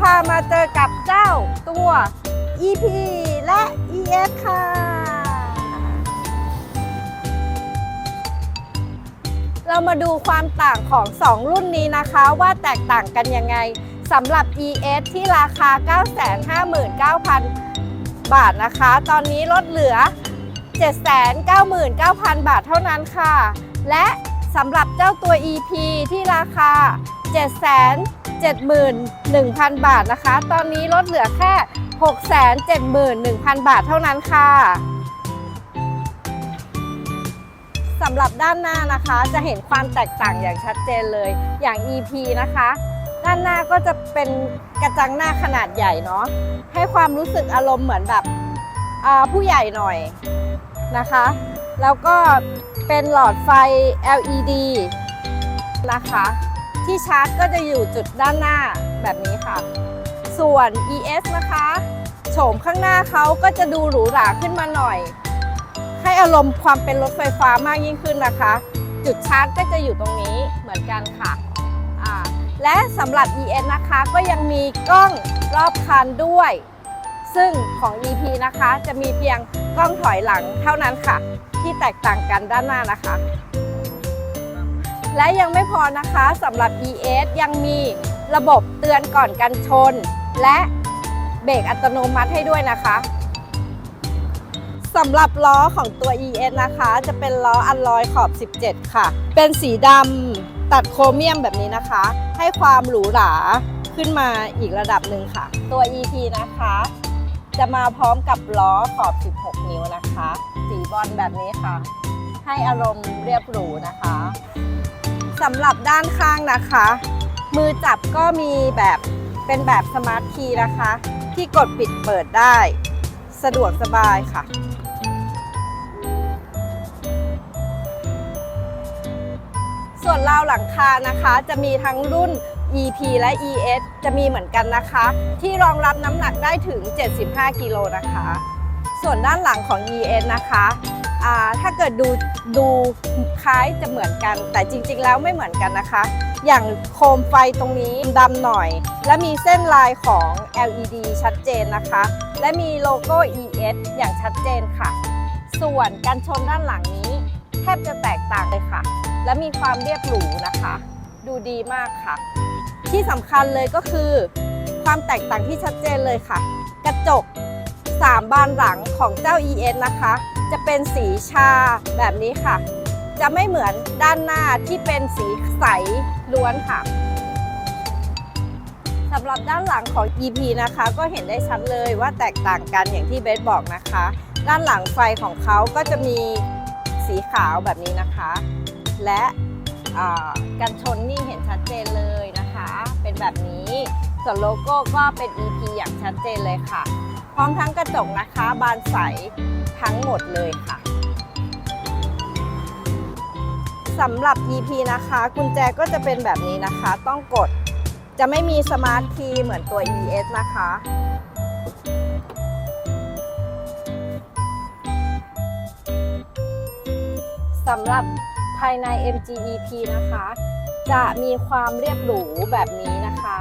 พามาเจอกับเจ้าตัว EP และ ES ค่ะ เรามาดูความต่างของ 2 รุ่นนี้นะคะว่าแตกต่างกันยังไงสำหรับ ES ที่ราคา 959,000 บาทนะคะ ตอนนี้ลดเหลือ 799,000 บาทเท่านั้นค่ะ และสำหรับเจ้าตัว EP ที่ราคา 7 71,000 บาทนะคะ ตอนนี้ลดเหลือแค่ 671,000 บาทเท่านั้นค่ะสำหรับด้านหน้านะคะจะเห็นความแตกต่างอย่างชัดเจนเลยอย่าง EP นะคะ ด้านหน้าก็จะเป็นกระจังหน้าขนาดใหญ่เนาะให้ความรู้สึกอารมณ์เหมือนแบบผู้ใหญ่หน่อยนะคะ แล้วก็เป็นหลอดไฟ LED นะคะ ที่ชาร์จก็จะอยู่จุดด้านหน้าแบบนี้ค่ะ ส่วน ES นะคะโฉมข้างหน้าเขาก็จะดูหรูหราขึ้นมาหน่อย ให้อารมณ์ความเป็นรถไฟฟ้ามากยิ่งขึ้นนะคะ จุดชาร์จก็จะอยู่ตรงนี้เหมือนกันค่ะและสำหรับ ES นะคะก็ยังมีกล้องรอบคันด้วย ซึ่งของ EP นะคะจะมีเพียงกล้องถอยหลังเท่านั้นค่ะ ที่แตกต่างกันด้านหน้านะคะ และยังไม่พอนะคะสำหรับ ES ยังมีระบบเตือนก่อนกันชน และเบรกอัตโนมัติให้ด้วยนะคะสำหรับล้อของตัว ES นะคะ จะเป็นล้ออัลลอยขอบ 17 ค่ะ เป็นสีดำตัดโครเมียมแบบนี้นะคะ ให้ความหรูหราขึ้นมาอีกระดับหนึ่งค่ะ ตัว EP นะคะ จะมาพร้อมกับล้อขอบ 16 นิ้วนะคะ สีบอลแบบนี้ค่ะ ให้อารมณ์เรียบหรูนะคะ สำหรับด้านข้างนะคะ มือจับก็มีแบบเป็นแบบสมาร์ทคีย์นะคะ ที่กดปิดเปิดได้ สะดวกสบายค่ะ ส่วนราวหลังคานะคะจะมีทั้งรุ่น EP และ ES จะมีเหมือนกันนะคะ ที่รองรับน้ำหนักได้ถึง 75 กิโลนะคะ ส่วนด้านหลังของ ES นะคะ ถ้าเกิดดูดูคล้ายจะเหมือนกัน แต่จริงๆแล้วไม่เหมือนกันนะคะ อย่างโคมไฟตรงนี้ดำหน่อย และมีเส้นลายของ LED ชัดเจนนะคะ และมีโลโก้ ES อย่างชัดเจนค่ะ ส่วนกันชนด้านหลังนี้ แทบจะแตกต่างเลยค่ะ และมีความเรียบหรูนะคะ ดูดีมากค่ะ ที่สำคัญเลยก็คือ ความแตกต่างที่ชัดเจนเลยค่ะ กระจก 3 บานหลังของเจ้า ES นะคะ จะเป็นสีชาแบบนี้ค่ะ จะไม่เหมือนด้านหน้าที่เป็นสีใสล้วนค่ะสำหรับด้านหลังของ EP นะคะ ก็เห็นได้ชัดเลยว่าแตกต่างกันอย่างที่เบสบอกนะคะ ด้านหลังไฟของเขาก็จะมีสีขาวแบบนี้นะคะ และกันชนนี่เห็นชัดเจนเลยนะคะ เป็นแบบนี้ส่วนโลโก้ก็เป็น EP อย่างชัดเจนเลยค่ะ พร้อมทั้งกระจกนะคะ บานใส ทั้งหมดเลยค่ะสำหรับ EP นะคะ กุญแจก็จะเป็นแบบนี้นะคะ ต้องกดจะไม่มีสมาร์ทคีย์เหมือนตัว ES นะคะ สำหรับภายใน MGEP นะคะ จะมีความเรียบหรูแบบนี้นะคะ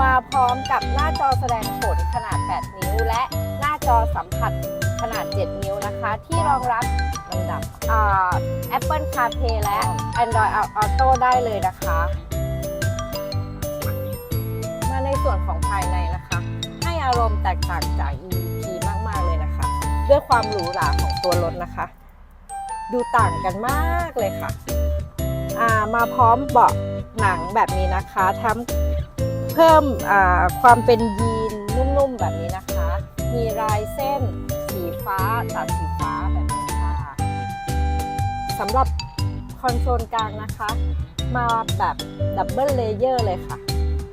มาพร้อมกับหน้าจอแสดงผลขนาด 8 นิ้วและหน้าจอสัมผัส ขนาด 7 นิ้วนะคะ ที่รองรับลำดับ Apple CarPlay และ Android Auto ได้เลยนะคะ มาในส่วนของภายในนะคะ ให้อารมณ์แตกต่างจาก EP มาก ๆ เลยนะคะ ด้วยความหรูหราของตัวรถนะคะ ดูต่างกันมากเลยค่ะามาพร้อมเบาะหนังแบบนี้นะคะทำเพิ่มความเป็นยีนนุ่มๆแบบนี้นะคะ มีลายเส้น ฟ้าตัดสีฟ้าแบบนี้ค่ะสำหรับคอนโซลกลางนะคะ มาแบบดับเบิลเลเยอร์เลยค่ะ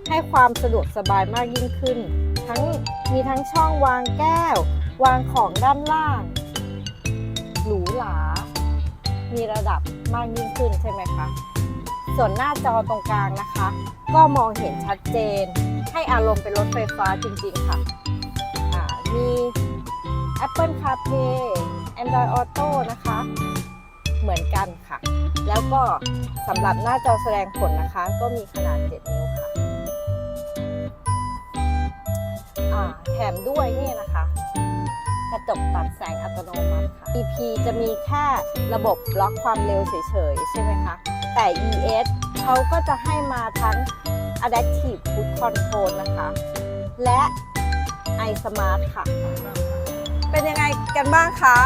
ให้ความสะดวกสบายมากยิ่งขึ้น ทั้งมีทั้งช่องวางแก้ว วางของด้านล่าง หรูหรา มีระดับมากยิ่งขึ้นใช่ไหมคะ ส่วนหน้าจอตรงกลางนะคะ ก็มองเห็นชัดเจน ให้อารมณ์เป็นรถไฟฟ้าจริงๆค่ะอ่ามี Apple CarPlay Android Auto นะคะ เหมือนกันค่ะ แล้วก็สำหรับหน้าจอแสดงผลนะคะ ก็มีขนาด 7 นิ้วค่ะแถมด้วยนี่นะคะ กระจกตัดแสงอัตโนมัติค่ะ EP จะมีแค่ระบบบล็อกความเร็วเฉยๆ ใช่ไหมคะ แต่ ES เขาก็จะให้มาทั้ง Adaptive Cruise Control นะคะ และ iSmart ค่ะ เป็นยังไงกันบ้างคะ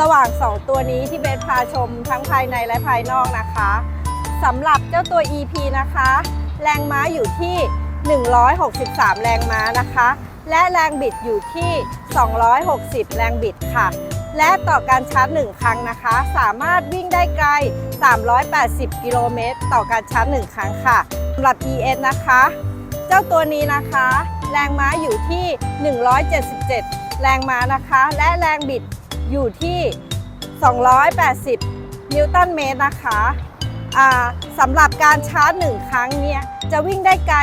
ระหว่าง 2 ตัวนี้ที่เบสพาชมทั้งภายในและภายนอกนะคะสำหรับเจ้าตัว EP นะคะ แรงม้าอยู่ที่ 163 แรงม้านะคะ และแรงบิดอยู่ที่ 260 แรงบิดค่ะ และต่อการชาร์จ 1 ครั้งนะคะ สามารถวิ่งได้ไกล 380 กิโลเมตรต่อการชาร์จ 1 ครั้งค่ะสำหรับ ES นะคะ เจ้าตัวนี้นะคะ แรงม้าอยู่ที่ 177 แรงม้านะคะ และแรงบิดอยู่ที่ 280 นิวตันเมตรนะคะสำหรับการชาร์จ 1 ครั้งเนี่ยจะวิ่งได้ไกล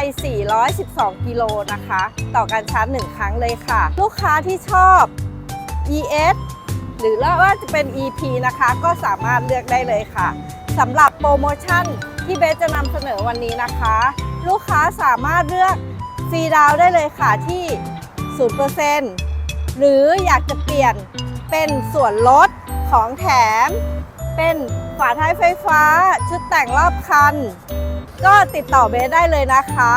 412 กิโลนะคะ ต่อการชาร์จ 1 ครั้งเลยค่ะ ลูกค้าที่ชอบ ES หรือว่าจะเป็น EP นะคะ ก็สามารถเลือกได้เลยค่ะสำหรับโปรโมชั่นที่เบสจะนำเสนอวันนี้นะคะ ลูกค้าสามารถเลือกฟรีดาวน์ได้เลยค่ะที่ 0% หรืออยากจะเปลี่ยนเป็นส่วนลดของแถม เป็นฝาท้ายไฟฟ้า ชุดแต่งรอบคัน ก็ติดต่อเบสได้เลยนะคะ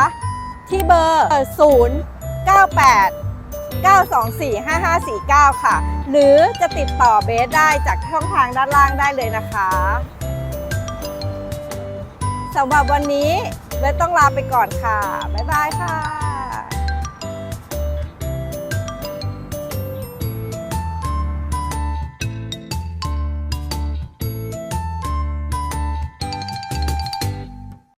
ที่เบอร์ 0 9 8 924 5549 ค่ะ หรือจะติดต่อเบสได้จากช่องทางด้านล่างได้เลยนะคะสำหรับวันนี้เบสต้องลาไปก่อนค่ะ บ๊ายบายค่ะ